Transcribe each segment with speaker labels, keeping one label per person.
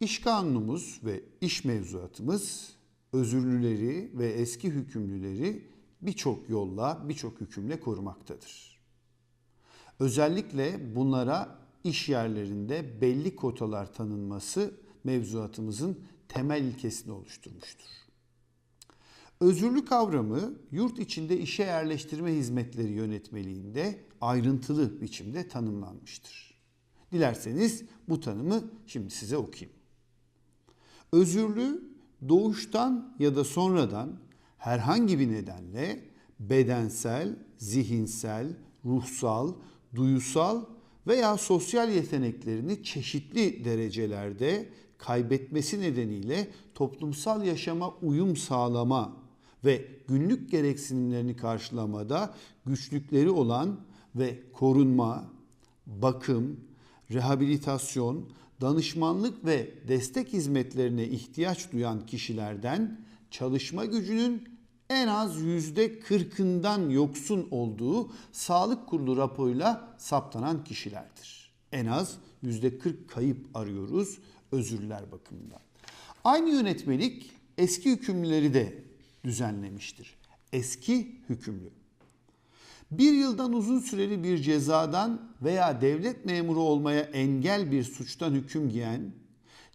Speaker 1: İş kanunumuz ve iş mevzuatımız özürlüleri ve eski hükümlüleri birçok yolla, birçok hükümle korumaktadır. Özellikle bunlara iş yerlerinde belli kotalar tanınması mevzuatımızın temel ilkesini oluşturmuştur. Özürlü kavramı yurt içinde işe yerleştirme hizmetleri yönetmeliğinde ayrıntılı biçimde tanımlanmıştır. Dilerseniz bu tanımı şimdi size okuyayım. Özürlü doğuştan ya da sonradan herhangi bir nedenle bedensel, zihinsel, ruhsal, duyusal veya sosyal yeteneklerini çeşitli derecelerde kaybetmesi nedeniyle toplumsal yaşama uyum sağlama ve günlük gereksinimlerini karşılamada güçlükleri olan ve korunma, bakım, rehabilitasyon, danışmanlık ve destek hizmetlerine ihtiyaç duyan kişilerden çalışma gücünün en az yüzde kırkından yoksun olduğu sağlık kurulu raporuyla saptanan kişilerdir. En az yüzde kırk kayıp arıyoruz özürler bakımından. Aynı yönetmelik eski hükümlüleri de düzenlemiştir. Eski hükümlü. Bir yıldan uzun süreli bir cezadan veya devlet memuru olmaya engel bir suçtan hüküm giyen,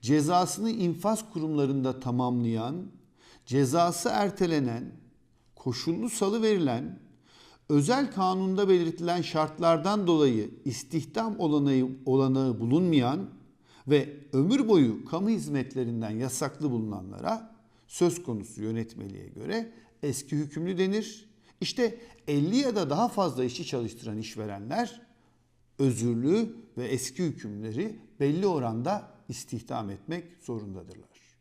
Speaker 1: cezasını infaz kurumlarında tamamlayan, cezası ertelenen, koşullu salı verilen, özel kanunda belirtilen şartlardan dolayı istihdam olanağı, olanağı bulunmayan ve ömür boyu kamu hizmetlerinden yasaklı bulunanlara söz konusu yönetmeliğe göre eski hükümlü denir. İşte 50 ya da daha fazla işçi çalıştıran işverenler özürlü ve eski hükümleri belli oranda istihdam etmek zorundadırlar.